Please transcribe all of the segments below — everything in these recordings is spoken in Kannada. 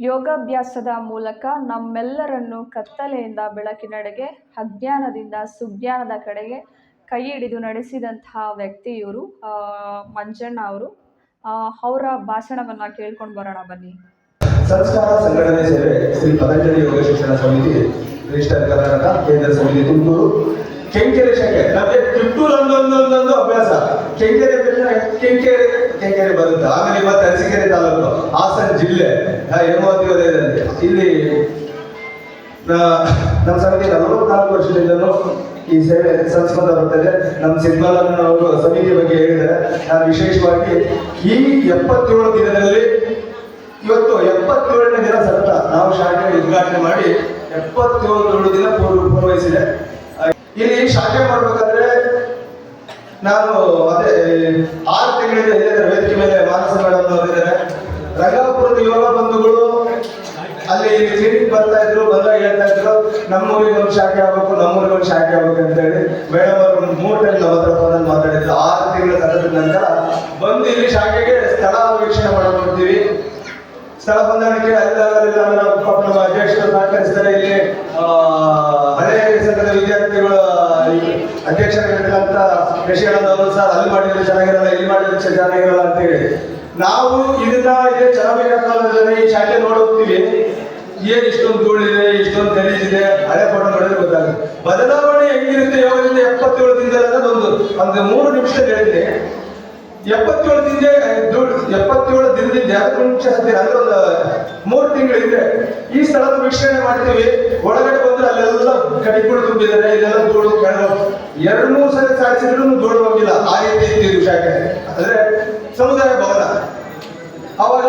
ಯೋಗಾಭ್ಯಾಸದ ಮೂಲಕ ನಮ್ಮೆಲ್ಲರನ್ನು ಕತ್ತಲೆಯಿಂದ ಬೆಳಕಿನಡೆಗೆ, ಅಜ್ಞಾನದಿಂದ ಸುಜ್ಞಾನದ ಕಡೆಗೆ ಕೈ ಹಿಡಿದು ನಡೆಸಿದಂತಹ ವ್ಯಕ್ತಿ ಇವರು ಮಂಜಣ್ಣ ಅವರು. ಅವರ ಭಾಷಣವನ್ನು ಕೇಳ್ಕೊಂಡು ಬರೋಣ ಬನ್ನಿ. ಸಂಸ್ಕಾರ ಸಂಘಟನೆ ಸೇವೆ ಶ್ರೀ ಪತಂಜಲಿ ಯೋಗ ಶಿಕ್ಷಣ ಸಮಿತಿ ಕರ್ನಾಟಕ, ಕೇಂದ್ರ ಸಮಿತಿ, ತುಮಕೂರು. ಕೆಂಕೆರೆ ಶಾಖೆ ಅದೇ ಕಿತ್ತೂರು ಒಂದೊಂದೊಂದೊಂದು ಅಭ್ಯಾಸ. ಕೆಂಕೆರೆ ಬೆಲ್ಲ ಕೆಂಕೆರೆ ಕೆಂಕೆರೆ ಬರುತ್ತೆ. ಆಮೇಲೆ ಮತ್ತೆ ಅರಸೀಕೆರೆ ತಾಲೂಕು, ಹಾಸನ ಜಿಲ್ಲೆ ಹೇಮಾವತಿ ಇಲ್ಲಿ ನಮ್ಮ ಸಮಿತಿ ನಲವತ್ನಾಲ್ಕು ವರ್ಷದಿಂದಲೂ ಈ ಸೇವೆ ಸಂಸ್ಕೃತ ಬರ್ತದೆ ನಮ್ಮ ಸಿನಿಮಾ ಅವರು ಸಮಿತಿ ಬಗ್ಗೆ ಹೇಳಿದ್ದಾರೆ. ನಾನು ವಿಶೇಷವಾಗಿ ಈ ಎಪ್ಪತ್ತೇಳು ದಿನದಲ್ಲಿ, ಇವತ್ತು ಎಪ್ಪತ್ತೇಳನೇ ದಿನ ಸತತ ನಾವು ಶಾಖೆ ಉದ್ಘಾಟನೆ ಮಾಡಿ ಎಪ್ಪತ್ತೇಳು ದಿನ ಪೂರ್ವ ಪೂರ್ವಹಿಸಿದೆ ಇಲ್ಲಿ ಶಾಖೆ ಮಾಡ್ಬೇಕಾದ್ರೆ ನಾನು, ಅದೇ, ಆರು ತಿಂಗಳಿಂದ ಇಲ್ಲಿದ್ದಾರೆ ವೇದಿಕೆ ಮೇಲೆ ಮಾನಸ ಮೇಡಮ್ ಅವರಿದ್ದಾರೆ ರಂಗಾಪುರದ ಯೋಗ ಬಂಧುಗಳು ಅಲ್ಲಿ ಕ್ಲಿನಿಕ್ ಬರ್ತಾ ಇದ್ರು, ಬಂದಾಗ ಹೇಳ್ತಾ ಇದ್ರು, ನಮ್ಮೂರಿಗೆ ಒಂದು ಶಾಖೆ ಆಗ್ಬೇಕು, ನಮ್ಮೂರಿಗೆ ಒಂದು ಶಾಖೆ ಆಗ್ಬೇಕು ಅಂತ ಹೇಳಿ. ಮೇಡಮ್ ಅವರು ಮೂರು ಟೈಮ್ ನಮ್ಮ ಹತ್ರ ಫೋನಲ್ಲಿ ಮಾತಾಡಿದ್ರು. ಆರು ತಿಂಗಳ ಕಳೆದ ನಂತರ ಬಂದು ಇಲ್ಲಿ ಶಾಖೆಗೆ ಸ್ಥಳ ವೀಕ್ಷಣೆ ಮಾಡಕ್ ಬರ್ತೀವಿ ಸ್ಥಳ ಹೊಂದಾಣಿಕೆ ಅಲ್ಲಿಲ್ಲ ನಾವು ಪಾಪ ನಮ್ಮ ಅಧ್ಯಕ್ಷರು ಸಹಕರಿಸ್ತಾರೆ ಇಲ್ಲಿ ಆ, ಹಳೆ ಸಂಘದ ವಿದ್ಯಾರ್ಥಿಗಳ ಅಧ್ಯಕ್ಷರಾಗಿರ್ತಕ್ಕಂಥ ಯಶಿಯಾನಂದವರು ಸರ್ ಅಲ್ಲಿ ಮಾಡಿದ್ರೆ ಚೆನ್ನಾಗಿರಲ್ಲ, ಇಲ್ಲಿ ಮಾಡಿದ್ರೆ ಚೆನ್ನಾಗಿರಲ್ಲ ಅಂತ ಹೇಳಿ ನಾವು ಇದನ್ನ ಇದೆ ಚೆನ್ನಾಗಿರೋ ಈ ಶಾಲೆ ನೋಡೋಗ್ತೀವಿ ಏನ್ ಇಷ್ಟೊಂದು ಧೂಳಿದೆ, ಇಷ್ಟೊಂದು ಗಲೀಜಿದೆ, ಹಳೆ ಫೋಟೋ ನೋಡಿದ್ರೆ ಗೊತ್ತಾಗುತ್ತೆ. ಬದಲಾವಣೆ ಹೆಂಗಿರುತ್ತೆ ಯೋಗದಿಂದ ಎಪ್ಪತ್ತೇಳು ದಿನದಲ್ಲಿ ಅನ್ನೋದು ಒಂದು ಮೂರು ನಿಮಿಷದಲ್ಲಿ ಹೇಳ್ತೀನಿ. ಎಪ್ಪತ್ತೇಳು ದಿನ ಎಪ್ಪತ್ತೇಳು ದಿನದಿಂದ ನಿಮಿಷ ಹತ್ತಿರ ಅಂದ್ರೆ ಒಂದು ಮೂರು ತಿಂಗಳಿದ್ರೆ ಈ ಸ್ಥಳದ ವೀಕ್ಷಣೆ ಮಾಡ್ತೀವಿ. ಒಳಗಡೆ ಬಂದ್ರೆ ಅಲ್ಲೆಲ್ಲ ಕಡಿಗಳು ತುಂಬಿದ್ದಾರೆ ಇಲ್ಲೆಲ್ಲ ಧೂಳು ಕೆಳ ಎರಡು ಮೂರು ಸಲ ಸಾಧಿಸಿದ್ರು ಧೂಳು ಹೋಗಿಲ್ಲ. ಆ ರೀತಿ ಇತ್ತು ಶಾಖೆ. ಅಂದ್ರೆ ಸಮುದಾಯ ಭವನ. ಅವಾಗ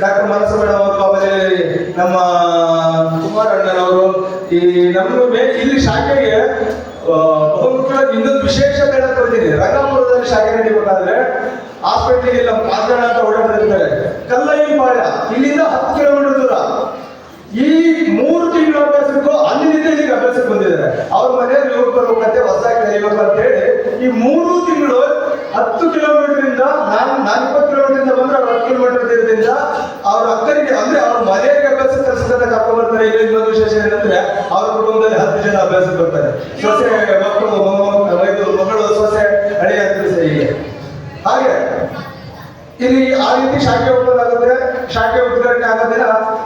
ಡಾಕ್ಟರ್ ಮನಸ ಅವರು, ಆಮೇಲೆ ನಮ್ಮ ಕುಮಾರ್ ಅಣ್ಣನವರು, ಈ ನಮ್ಮ ಇಲ್ಲಿ ಶಾಖೆಗೆ ಬಹುಮುಖ್ಯವಾಗಿ ಇನ್ನೊಂದು ವಿಶೇಷ ಹೇಳಕ್ ಬರ್ತೀನಿ ರಂಗಾಪುರದಲ್ಲಿ ಶಾಖೆ ಬಂದಾದ್ರೆ ಹಾಸ್ಪಿಟ್ಲಿಗೆ ಇಲ್ಲ ಕಾಂಜಣ ಅಂತ ಓಡಾಡಿರ್ತಾರೆ ಕಲ್ಲಯ್ಯಪಾಳ್ಯ, ಇಲ್ಲಿಂದ ಹತ್ತು ಕಿಲೋಮೀಟರ್ ದೂರ. ಈ ಮೂರು ತಿಂಗಳ ಅಭ್ಯಾಸಕ್ಕೂ ಅಲ್ಲಿಂದ ಇಲ್ಲಿಗೆ ಅಭ್ಯಾಸಕ್ಕೆ ಬಂದಿದ್ದಾರೆ. ಅವ್ರ ಮನೆಯಲ್ಲಿ ಯೋಗ ಬರ್ಬೇಕಂತೆ, ಹೊಸ ಕಲಿಬೇಕು ಅಂತ ಹೇಳಿ ಈ ಮೂರು ತಿಂಗಳು ಹತ್ತು ಕಿಲೋಮೀಟರ್ ಇಂದ ನಾನು ನಾನು ಇಪ್ಪತ್ತು ಕಿಲೋಮೀಟರ್ ಇಂದ ಬಂದ್ರೆ ಅವ್ರ ಹತ್ತು ಕಿಲೋಮೀಟರ್ ದೂರದಿಂದ ಅವ್ರ ಅಕ್ಕರಿಗೆ ಅಂದ್ರೆ ಅವ್ರ ಮನೆಗೆ ಅಭ್ಯಾಸ ಕಲಿಸೋದನ್ನ ಕಪ್ಪ ಬರ್ತಾರೆ ಇಲ್ಲಿ ಇನ್ನೊಂದು ವಿಶೇಷ ಏನಂದ್ರೆ ಅವ್ರ ಕುಟುಂಬದಲ್ಲಿ ಹತ್ತು ಜನ ಅಭ್ಯಾಸಕ್ಕೆ ಬರ್ತಾರೆ. ಸೊಸೆ, ಮಕ್ಕಳು ಮೊಮ್ಮಗ- ಇದು ಮಗಳು ಸೊಸೆ ಹಳೆಯ ಹೀಗೆ ಹಾಗೆ ಇಲ್ಲಿ ಆ ರೀತಿ ಶಾಖೆ ಉಂಟಾಗುತ್ತೆ ಶಾಖೆ ಉದ್ಘಾಟನೆ ಆಗೋ ದಿನ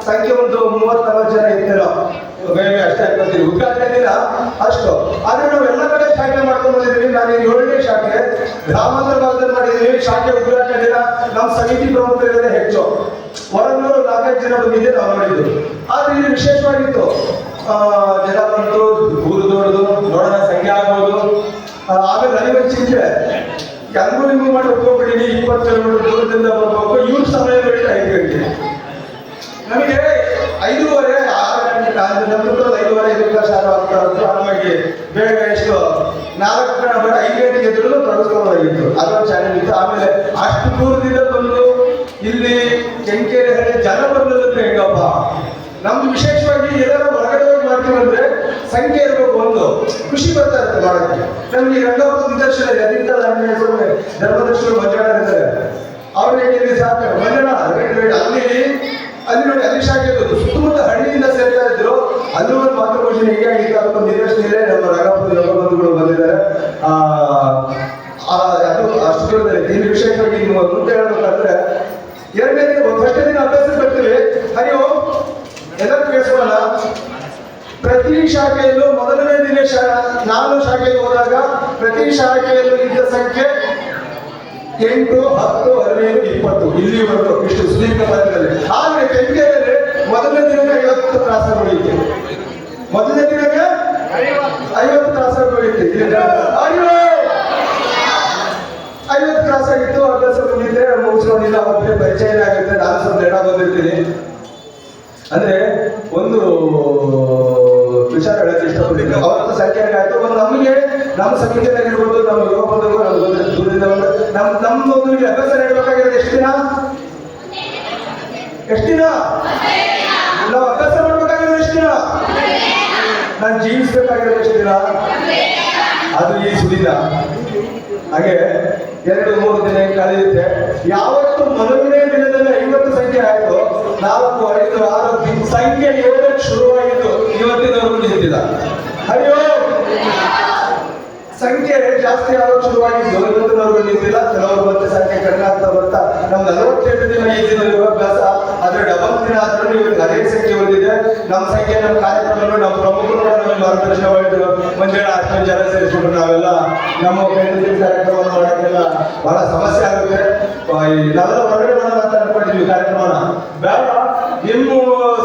ಸಂಖ್ಯೆ ಒಂದು ಮೂವತ್ತ್ ನಲವತ್ತು ಜನ ಇರ್ತಿರೋ. ಅಷ್ಟೇ ಆಗ್ತೀವಿ ಉದ್ಘಾಟನೆ ದಿನ ಅಷ್ಟು. ಆದ್ರೆ ನಾವು ಎಲ್ಲ ಕಡೆ ಶಾಖೆ ಮಾಡ್ಕೊಂಡು ಬಂದಿದ್ದೀವಿ. ನಾನು ಏಳನೇ ಶಾಖೆ, ಗ್ರಾಮಾಂತರ ಭಾಗದಲ್ಲಿ ಮಾಡಿದ್ದೀವಿ. ಶಾಖೆ ಉದ್ಘಾಟನೆ ದಿನ ನಮ್ಮ ಸಮಿತಿ ಪ್ರಮುಖರಿರೋದೇ ಹೆಚ್ಚು. ಹೊರಗೂರು ನಾಲ್ಕೈದು ಜನ ಬಂದಿದ್ದೆ ನಾವು ಮಾಡಿದ್ದು. ಆದ್ರೆ ಇಲ್ಲಿ ವಿಶೇಷವಾಗಿತ್ತು. ಜನ ಬಂತು, ಊರು ದೊಡ್ಡದು, ನೋಡೋಣ, ಸಂಖ್ಯೆ ಆಗ್ಬೋದು. ಆಮೇಲೆ ನನಗೆ ಚಿಂತೆ ಹೆಂಗು ನಿಮ್ಗೆ ಮಾಡಿ ಒಪ್ಕೊಂಡ್ಬಿಟ್ಟಿನಿ ಇಪ್ಪತ್ತು ಕಿಲೋಮೀಟರ್ ದೂರದಿಂದ ಬರ್ಬೇಕು ಇವ್ರ ಸಮಯ ಬೇಡ, ಐದು ಗಂಟೆ. ನಮಗೆ ಐದೂವರೆ, ಆರು ಗಂಟೆ ನಂತರ ಐದೂವರೆ, ಐದು ಕ್ಲಾಸ್ ಶಾಲೆ ಆಗ್ತಾ ಇತ್ತು ಹಾಗಾಗಿ ಬೇಗ ಎಷ್ಟು ನಾಲ್ಕು ಗಂಟೆ ಬೇಡ ಐದು ಗಂಟೆಗೆ ಎದುರು ಪ್ರಸ್ತುತವಾಗಿತ್ತು ಅದೊಂದು ಚಾನೆಲ್ ಇತ್ತು. ಆಮೇಲೆ ಅಷ್ಟು ದೂರದಿಂದ ಬಂದು ಇಲ್ಲಿ ಕೆಂಕೇರಿ ಹಳ್ಳಿ ಜನ ಬಂದದಂದ್ರೆ ಹೆಂಗಪ್ಪ? ನಮ್ದು ವಿಶೇಷವಾಗಿ ಎಲ್ಲರೂ ಹೊರಗಡೆ ಹೋಗಿ ಮಾಡ್ತೀವಿ ಅಂದ್ರೆ ಸಂಖ್ಯೆ ಇರಬೇಕು ಒಂದು. ಖುಷಿ ಬರ್ತಾ ಇರುತ್ತೆ ಮಾಡೋಕ್ಕೆ. ನಮ್ಗೆ ರಂಗಪ್ಪ ನಿದರ್ಶನ ಅದರಿಂದ ಧರ್ಮದರ್ಶನ ಮಂಜಾಣ ಇದ್ದಾರೆ ಅವ್ರಿಗೆ ಇಲ್ಲಿ ಸಾಕು. ಮಂಜಾಣ ಅಲ್ಲಿ ಅಲ್ಲಿ ನೋಡಿ, ಅಲ್ಲಿ ಶಾಖೆ ಇರೋದು ಸುತ್ತಮುತ್ತ ಹಳ್ಳಿಯಿಂದ ಸೇರ್ತಾ ಇದ್ರು, ಅಲ್ಲಿ ಒಂದು ಮಾತೃಭಾಷೆ ಹೇಗೆ ಆಗಿತ್ತು ಅದಕ್ಕೊಂದು ನಿದರ್ಶನ ಇದೆ. ನಮ್ಮ ರಂಗಪ್ಪ ಬಂಧುಗಳು ಬಂದಿದ್ದಾರೆ. ಆ ಅದು ಅಷ್ಟು ದೂರದಲ್ಲಿ. ಇಲ್ಲಿ ವಿಶೇಷವಾಗಿ ಮುಂದೆ ಹೇಳಬೇಕಾದ್ರೆ ಎರಡನೇ ದಿನ ಫಸ್ಟ್ ದಿನ ಅಭ್ಯಾಸಕ್ಕೆ ಬರ್ತೀವಿ ಹರಿ ಓಂ ಎಲ್ಲರೂ ಕೇಳಿಸ್ಕೊಳ್ಳೋಣ ಪ್ರತಿ ಶಾಖೆಯಲ್ಲೂ ಮೊದಲನೇ ದಿನ ಶಾ ನಾನು ಶಾಖೆಗೆ ಹೋದಾಗ ಪ್ರತಿ ಶಾಖೆಯಲ್ಲೂ ಇದ್ದ ಸಂಖ್ಯೆ ಎಂಟು, ಹತ್ತು, ಹದಿನೈದು, ಇಪ್ಪತ್ತು. ಇಲ್ಲಿವರೆಗೂ ಇಷ್ಟು ಸುದೀರ್ಘ ಕಾಲದಲ್ಲಿ ಆದ್ರೆ ಕೆಂಗೇರಿ ಮೊದಲನೇ ದಿನಕ್ಕೆ ಐವತ್ತು ತ್ರಾಸಗಳಿತ್ತು ಮೊದಲನೇ ದಿನಕ್ಕೆ ಐವತ್ತು ತ್ರಾಸಗಳಿತ್ತು ಅಯ್ಯೋ! ಐವತ್ತು ಕ್ರಾಸ್ ಆಗಿತ್ತು ಅಭ್ಯಾಸ ಬಂದಿದ್ದೆ ಮುಗಿಸ್ಕೊಂಡಿಲ್ಲ ಅವ್ರಿಗೆ ಪರಿಚಯ ಆಗುತ್ತೆ. ನಾನು ಸ್ವಲ್ಪ ಎಡ ಬಂದಿರ್ತೀನಿ. ಅಂದ್ರೆ ಒಂದು ವಿಚಾರ ಹೇಳಕ್ಕೆ ಇಷ್ಟಪಡ್ತೀನಿ ಅವ್ರ ಸಂಖ್ಯೆ ಆಯ್ತು ಒಂದು ನಮಗೆ ನಮ್ಮ ಸಮಿತಿಯಾಗಿರ್ಬೋದು ನಮ್ಮ ಯುವ ಬಂಧುಗಳು ಗೊತ್ತಿಲ್ಲ, ದೂರದಿಂದ ಬಂದ್ರೆ ನಮ್ಮ ನಮ್ಮ ಅಭ್ಯಾಸ ನೀಡಬೇಕಾಗಿರೋದು ಎಷ್ಟು ದಿನ? ಎಷ್ಟು ದಿನ? ನಾವು ಅಭ್ಯಾಸ ಮಾಡ್ಬೇಕಾಗಿರೋದು ಎಷ್ಟು ದಿನ? ನಾನು ಜೀವಿಸ್ಬೇಕಾಗಿರೋದು ಎಷ್ಟು ದಿನ? ಅದು ಈ ಸುದಿನ ಹಾಗೆ ಎರಡು ಮೂರು ದಿನ ಕಳೆಯುತ್ತೆ. ಯಾವತ್ತು ಮೊದಲನೇ ದಿನದಲ್ಲಿ ಐವತ್ತು ಸಂಖ್ಯೆ ನಾಲ್ಕು ಐದು ಆರು ಸಂಖ್ಯೆ ಏಳಕ್ಕೆ ಶುರುವಾಗಿತ್ತು ಇವತ್ತಿನವರೆಗೂ ನಿಂತಿದ ಅಯ್ಯೋ! ಸಂಖ್ಯೆ ಜಾಸ್ತಿ ಆಗೋದು ಶುರುವಾಗಿ ಇವತ್ತಿನವರೆಗೂ ನಿಂತಿಲ್ಲ. ಕೆಲವರು ಮತ್ತೆ ಸಂಖ್ಯೆ ಕಡಿಮೆ ಆಗ್ತಾ ಬರ್ತಾ ನಮ್ ನಲವತ್ತೆಂಟು ದಿನ ಈ ದಿನ ಯೋಗಾಭ್ಯಾಸ ಆದ್ರೆ ಡಬಲ್ ದಿನ ಆದ್ರೂ ಇವತ್ತು ಅದೇ ಸಂಖ್ಯೆ ಬಂದಿದೆ. ನಮ್ಮ ಸಂಖ್ಯೆ, ನಮ್ಮ ಕಾರ್ಯಕ್ರಮಗಳು ನಮ್ಮ ಪ್ರಮುಖರು ಕೂಡ ನಮಗೆ ಮಾರ್ಗದರ್ಶನ ಮಾಡಿದ್ರು. ಮಂಜಾಳ ಹತ್ತು ಜನ ಸೇರಿಸ್ಕೊಂಡು ನಾವೆಲ್ಲ ನಮ್ಮ ಕಾರ್ಯಕ್ರಮ ಮಾಡೋಕ್ಕೆಲ್ಲ ಬಹಳ ಸಮಸ್ಯೆ ಆಗುತ್ತೆ. ನಾವೆಲ್ಲ ಹೊರಗಡೆ ಮಾಡೋಣ ಅಂತ ಅನ್ಕೊಂಡಿದ್ವಿ ಕಾರ್ಯಕ್ರಮನ ಬೇಡ. ನಿಮ್ಮ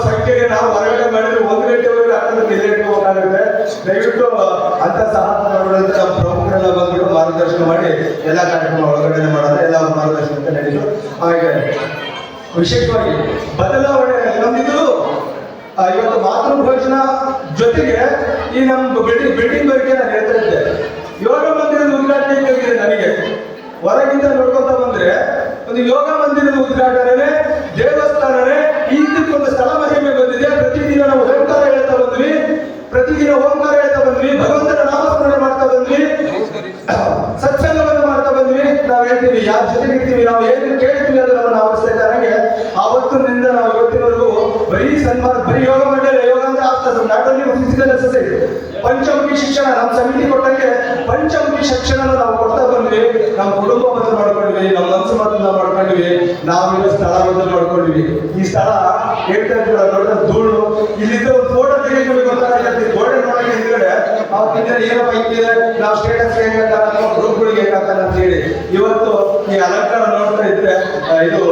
ಸಂಖ್ಯೆಗೆ ನಾವು ಹೊರಗಡೆ ಮಾಡಿದ್ರೆ ಒಂದು ಗಂಟೆವರೆಗೆ ಇಲ್ಲಿ ಗಂಟೆಗೆ ಹೋಗಾಗುತ್ತೆ ದಯವಿಟ್ಟು ಅಂತ ಸಹಕಾರಗಳಿಂದ ನಮ್ಮ ಪ್ರಮುಖರೆಲ್ಲ ಬಂದ್ಬಿಟ್ಟು ಮಾರ್ಗದರ್ಶನ ಮಾಡಿ ಎಲ್ಲ ಕಾರ್ಯಕ್ರಮ ಒಳಗಡೆ ಮಾಡೋದು ಎಲ್ಲ ಮಾರ್ಗದರ್ಶನ ನಡೀತು ಹಾಗೆ ವಿಶೇಷವಾಗಿ ಬದಲಾವಣೆ ನಮ್ದಿದ್ದು ಆ, ಇವತ್ತು ಮಾತೃ ಭೋಜನ ಜೊತೆಗೆ ಈ ನಮ್ಮ ಬಿಲ್ಡಿಂಗ್ ಬಿಲ್ಡಿಂಗ್ ಬಗ್ಗೆ ನಾನು ಹೇಳ್ತಾ ಇದ್ದೆ. ಯೋಗ ಮಂದಿರದ ಉದ್ಘಾಟನೆ ನನಗೆ ಹೊರಗಿಂದ ನೋಡ್ಕೊತಾ ಬಂದ್ರೆ ಒಂದು ಯೋಗ ಮಂದಿರದ ಉದ್ಘಾಟನೆ ದೇವಸ್ಥಾನನೇ ಇದಕ್ಕೊಂದು ಸ್ಥಳ ಮಹಿಮೆ ಬಂದಿದೆ. ಪ್ರತಿದಿನ ನಾವು ಓಂಕಾರ ಹೇಳ್ತಾ ಬಂದ್ವಿ. ಪ್ರತಿದಿನ ಓಂಕಾರ ಹೇಳ್ತಾ ಬಂದ್ವಿ. ಭಗವಂತನ ನಾಮಸ್ಮರಣೆ ಮಾಡ್ತಾ ಬಂದ್ವಿ. ಸತ್ಸಂಗವನ್ನು ಮಾಡ್ತಾ ಬಂದ್ವಿ. ನಾವು ಹೇಳ್ತೀವಿ, ಯಾರ ಜೊತೆಗೆ ಇರ್ತೀವಿ, ನಾವು ಏನು ಕೇಳ್ತೀವಿ ಅದು ನಮ್ಮನ್ನು ಆವರಿಸ್ತಾ ನನಗೆ ಆವತ್ತಿನಿಂದ ನಾವು ಇವತ್ತಿನವರೆಗೂ ಬರೀ ಸನ್ಮಾನ ಬರೀ ಯೋಗ ಮಂಡಳಿ ಯೋಗ ಅಂದ್ರೆ ಆಗ್ತದೆ ನಾಟ್ ಫಿಸಿಕಲ್ ಎಕ್ಸಸೈಸ್ ಪಂಚಮುಖಿ ಶಿಕ್ಷಣ ನಮ್ಮ ಸಮಿತಿ ಕೊಟ್ಟಂಗೆ ಪಂಚಮುಖಿ ಶಿಕ್ಷಣ ನಾವು ಕೊಡ್ತಾ ಬಂದ್ವಿ. ನಮ್ಮ ಕುಟುಂಬ ಬದಲು ಮಾಡ್ಕೊಂಡ್ವಿ ನಮ್ಮ ಮನಸ್ಸು ಬದಲು ನಾವಿರೋ ಸ್ಥಳ ಅಂತ ನೋಡ್ಕೊಂಡಿವಿ. ಈ ಸ್ಥಳ ಹೇಳ್ತಾ ಇದ್ದೀವಿ ನೋಡಿದ ಧೂಳು. ಇಲ್ಲಿದ್ದ ಒಂದು ಫೋಟೋ ತೆಗೆದು ಗೊತ್ತಾಗತ್ತೆ. ಗೋಡೆ ನೋಡಕ್ಕೆ ಹಿಂದ್ಗಡೆ ಅವತ್ತಿಂದ ಏನಪ್ಪ ಇದೆ ನಾವು ಸ್ಟೇಟಸ್ ಹೆಂಗ್ ಹಾಕಾರ ನಮ್ಮ ಗ್ರೂಪ್ಗಳಿಗೆ ಅಂತ ಹೇಳಿ. ಇವತ್ತು ಈ ಅಲಂಕಾರ ನೋಡ್ತಾ ಇದ್ರೆ ಇದು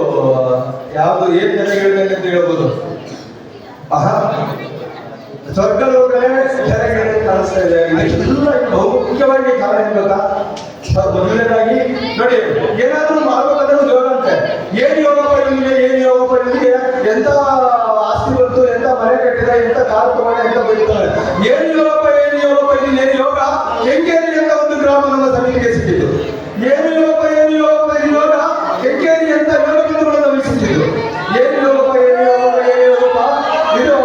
ಯಾವುದು, ಏನ್ ಜನ ಹೇಳ್ದಂಗೆ ಅಂತ ಹೇಳ್ಬೋದು. ಆಹಾ. ಸ್ವರ್ಗ ಲೋಕನೇ ಜನಗಳಿಗೆ ಕಾಣಿಸ್ತಾ ಇದೆ. ಇದೆಲ್ಲ ಬಹುಮುಖ್ಯವಾಗಿ ಕಾರಣ ಏನ್ ಗೊತ್ತಾ ಮೊದಲನೇದಾಗಿ ನೋಡಿ, ಏನಾದ್ರೂ ಮಾಡ್ಬೇಕಾದ್ರೆ ಜೋರಂತೆ ಯೋಗ ಅಂತೆ ಏನ್ ಯೋಗಪ್ಪ ಇವನಿಗೆ ಏನ್ ಇವನಿಗೆ ಎಂತ ಆಸ್ತಿ ಬಂತು, ಎಂತ ಮನೆ ಕಟ್ಟಿದ, ಎಂತ ಕಾರ್ ತಗೊಂಡ, ಎಂತ ಬರೀತಾರೆ ಏನ್ ಯೋಗಪ್ಪ ಏನ್ ಯೋಗಪ್ಪ ಪಡೆಯಲಿ ಏನ್ ಯೋಗ? ಹೆಂಗೇರಿ ಅಂತ ಒಂದು ಗ್ರಾಮ ನಮ್ಮ ಸಮಿತಿಗೆ ಸಿಕ್ಕಿತು ಏನು ಯೋಗಪ್ಪ ಏನು ಯೋಗಪ್ಪ ಪಡೆಯಲಿ ಯೋಗ? ಹೆಂಗೇರಿ ಅಂತ ಯೋಗ ನಮಗೆ ಸಿಕ್ಕಿತ್ತು. ಏನು ಯೋಗಪ್ಪ ಏನು ಯೋಗಪ್ಪ ಏನು ಯೋಗಪ್ಪ? ಇದು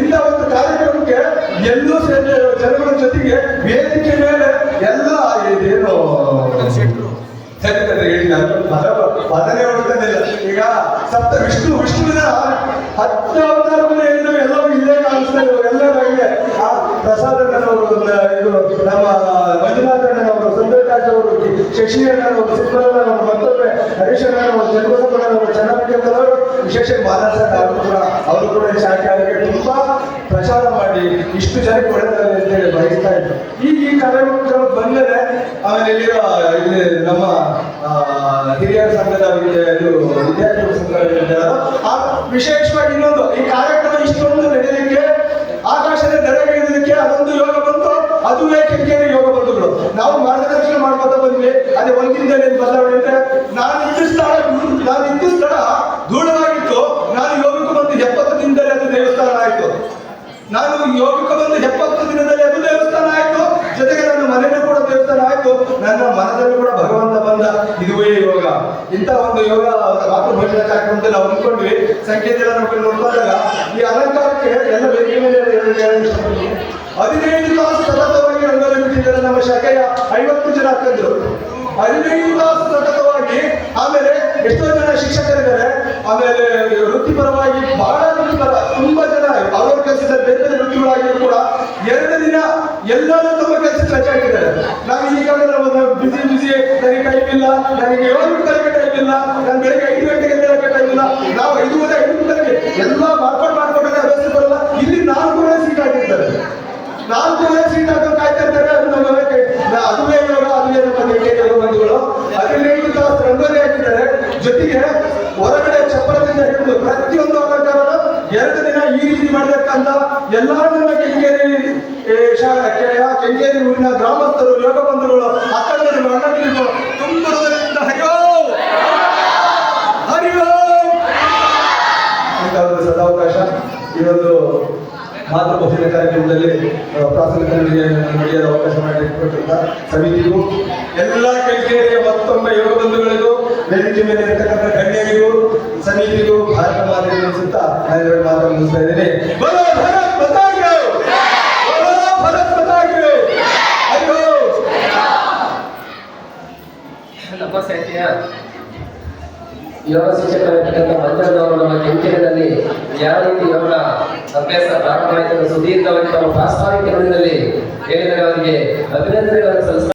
ಇಂಥ ಒಂದು ಕಾರ್ಯಕ್ರಮಕ್ಕೆ ಎಲ್ಲೂ ಜನಗಳ ಜೊತೆಗೆ ವೇದಿಕೆ ಮೇಲೆ ಎಲ್ಲ ಸಪ್ತ ವಿಷ್ಣು ವಿಷ್ಣುವಿನ ಹತ್ತು ಅವತಾರಗಳು ಏನು ಎಲ್ಲವೂ ಇಲ್ಲೇ ಕಾಣಿಸ್ತಾ ಇದ್ರು ಎಲ್ಲರಿಗೆ ಆ, ಪ್ರಸಾದ ಇದು, ನಮ್ಮ ಮಂಜುನಾಥಣ್ಣ ಅವರು ಸುಂದರರಾಜ್ ಅವರು ಶಶಿ ಅಣ್ಣನವರು ಸಿದ್ದರಾಮಯ್ಯನವರು, ಮತ್ತೊಮ್ಮೆ ಹರೀಶ್ ಅಣ್ಣನವರು ಚಂದ್ರಬಸಪ್ಪಣ್ಣನವರು ಚೆನ್ನಾಗಿ ವಿಶೇಷ ಮಾನಸ ಅವರು ಕೂಡ ಅವರು ಕೂಡ ಶಾಖೆ ಅದಕ್ಕೆ ತುಂಬಾ ಪ್ರಚಾರ ಮಾಡಿ ಇಷ್ಟು ಜನಕ್ಕೆ ಒಳ್ಳೆದಾಗಲಿ ಅಂತೇಳಿ ಬಯಸ್ತಾ ಇದ್ರು. ಈಗ ಈ ಕಾರ್ಯಕ್ರಮ ಬಂದರೆ ಆಮೇಲೆ ಇಲ್ಲಿ ನಮ್ಮ ಹಿರಿಯರ ಸಂಘದ ವಿದ್ಯಾ- ಇದು ವಿದ್ಯಾರ್ಥಿಗಳ ಸಂಘದ ವಿಶೇಷವಾಗಿ ಇನ್ನೊಂದು, ಈ ಕಾರ್ಯಕ್ರಮ ಇಷ್ಟೊಂದು ನಡೆಯಲಿಕ್ಕೆ, ಆಕಾಶದ ನೆರವೇರಿದಕ್ಕೆ ಅದೊಂದು ಯೋಗ ಬಂತು. ಅದು ಕೆಂಗೇರಿ ಯೋಗ ಬಂಧುಗಳು ನಾವು ಮಾರ್ಗದರ್ಶನ ಮಾಡ್ಕೊತ ಬಂದ್ವಿ. ಅದೇ ಏನ್ ಬದಲಾವಣೆ ಅಂದ್ರೆ, ನಾನು ಇದ್ದ ಸ್ಥಳ, ನಾನು ಇದ್ದ ಸ್ಥಳ ದೂರವಾಗಿತ್ತು ನಾನು ಯೋಗಕ್ಕೆ ಬಂದು ಎಪ್ಪತ್ತು ದಿನದಲ್ಲಿ ಅದು ದೇವಸ್ಥಾನ ಆಯ್ತು. ನಾನು ಯೋಗಕ್ಕೆ ಬಂದು ಎಪ್ಪತ್ತು ದಿನದಲ್ಲಿ ಅದು ದೇವಸ್ಥಾನ ಆಯ್ತು. ಜೊತೆಗೆ ನನ್ನ ಮನೆಯೂ ಕೂಡ ದೇವಸ್ಥಾನ ಆಯ್ತು. ನನ್ನ ಮನದಲ್ಲಿ ಕೂಡ ಭಗವಂತ ಇದುವೇ ಯೋಗ. ಇಂಥ ಒಂದು ಯೋಗ ರಾತ್ರಿ ಭೋಜನ ಕಾರ್ಯಕ್ರಮದಲ್ಲಿ ನಾವು ಅಂದ್ಕೊಂಡ್ವಿ ಸಂಕೇತ ನೋಡ್ಕೊಂಡು ನೋಡ್ಕೊಂಡಾಗ ಈ ಅಲಂಕಾರಕ್ಕೆ ಎಲ್ಲ ವೇದಿಕೆ ಮೇಲೆ ಹದಿನೈದು ತಾಸು ಸತತವಾಗಿ ರಂಗೋಲಿ ಬಿಟ್ಟಿದ್ದಾರೆ ನಮ್ಮ ಶಾಖೆಯ ಐವತ್ತು ಜನ ಅಕ್ಕಂದ್ರು. ಹದಿನೈದು ತಾಸು ಸತತವಾಗಿ ಆಮೇಲೆ ಎಷ್ಟೋ ಜನ ಶಿಕ್ಷಕರಿದ್ದಾರೆ. ಆಮೇಲೆ ವೃತ್ತಿಪರವಾಗಿ ಬಹಳ ವೃತ್ತಿಪರ, ತುಂಬಾ ಜನ ಅವರ ಕೆಲಸದ ಬೇರೆ ಬೇರೆ ವೃತ್ತಿಗಳಾಗಿಯೂ ಕೂಡ ಎರಡು ದಿನ ಎಲ್ಲರೂ ತಮ್ಮ ಕೆಲಸಕ್ಕೆ ರಜೆ ಹಾಕಿದ್ದಾರೆ. ನಾವು ಈಗಾಗಲೇ ಬಿಸಿ ಬಿಸಿ ಇಲ್ಲ ನನಗೆ ಏಳು ಗಂಟೆಗೆ ಟೈಮ್ ಇಲ್ಲ ನಾನು ಬೆಳಿಗ್ಗೆ ಐದು ಗಂಟೆಗೆ ಎದ್ದೇಳಕ್ಕೆ ಟೈಮ್ ಇಲ್ಲ ನಾವು ಐದೂವರೆ ಐದು ಗಂಟೆಗೆ ಎಲ್ಲ ಮಾರ್ಪಾಡು ಮಾಡ್ಕೊಂಡ್ರೆ ಅಭ್ಯಾಸ ಬರಲ್ಲ. ಇಲ್ಲಿ ನಾಲ್ಕು ಮನೆ ಸೀಟ್ ಆಗಿರ್ತಾರೆ ನಾಲ್ಕೂವರೆ ಸೀಟ್ ಹಾಕೊಂಡು ಕಾಯ್ತಾ ಇರ್ತಾರೆ, ಅದು ನಮ್ಮ ಅದುವೇ ಯೋಗ ಅದುವೇ ನಮ್ಮ ಕೈಗೆ ಯೋಗ ಬಂಧುಗಳು. ಹದಿನೈದು ತಾಸು ರಂಗೋಲಿ ಹಾಕಿದ್ದಾರೆ. ಜೊತೆಗೆ ಹೊರಗಡೆ ಚಪ್ಪರದಿಂದ ಹಿಡಿದು ಪ್ರತಿಯೊಂದು ಅಲಂಕಾರನ ಎರಡು ದಿನ ಈ ರೀತಿ ಮಾಡಬೇಕಂತ ಎಲ್ಲಾ ನಮ್ಮ ಕೆಂಗೇರಿ ಕೆಂಗೇರಿ ಊರಿನ ಗ್ರಾಮಸ್ಥರು, ಯೋಗ ಬಂಧುಗಳು, ಅಕ್ಕಂದರು, ಅಣ್ಣಂದಿರು ತುಂಬ ಹೃದಯದಿಂದ ಹರಿಯೋ ಹರಿಯೋ ಇಂಥ ಒಂದು ಸದಾವಕಾಶ. ಈ ಒಂದು ಮಾತೃ ಬಹುದಿನ ಕಾರ್ಯಕ್ರಮದಲ್ಲಿ ಪ್ರಾಥಮಿಕ ನಡೆಯಲು ಅವಕಾಶ ಮಾಡಿಕೊಟ್ಟಂತ ಸಮಿತಿಗೂ, ಎಲ್ಲ ಕಲಿಕೆಯ ಮತ್ತೊಮ್ಮೆ ಯೋಗ ಬಂಧುಗಳಿಗೂ, ವೇದಿಕೆ ಮೇಲೆ ಇರತಕ್ಕಂಥ ಗಣ್ಯರಿಗೂ, ಸಮಿತಿಗೂ ಭಾರತ ಮಾದರಿ ಅನಿಸುತ್ತಾ ನಾನು ಮಾತನ್ನು ಮುಗಿಸ್ತಾ ಇದ್ದೀನಿ ಬಲೋ ಭಾರತ್ ಮಾತಾ ಕಿ ಜೈ! ಬಲೋ ಭಾರತ್ ಮಾತಾ ಕಿ ಜೈ! ಅಯ್ಯೋ ನಮ್ಮ ಸಂಖ್ಯೆಯ ಯೋಗ ಶಿಕ್ಷಕರಾಗಿರ್ತಕ್ಕಂಥ ಮಂಜಣ್ಣವರು ನಮ್ಮ ಕೆಂಚೇರಿನಲ್ಲಿ ಯಾವ ರೀತಿ ಯೋಗ ಅಭ್ಯಾಸ ಪ್ರಾರಂಭವಾಯಿತು ಸುದೀರ್ಘವಾಗಿ ತಮ್ಮ ಪ್ರಾಸ್ತಾವಿಕ ನುಡಿನಲ್ಲಿ ಹೇಳಿದರೆ ಅವರಿಗೆ ಅಭಿನಂದನೆಗಳನ್ನು ಸಲ್ಲಿಸ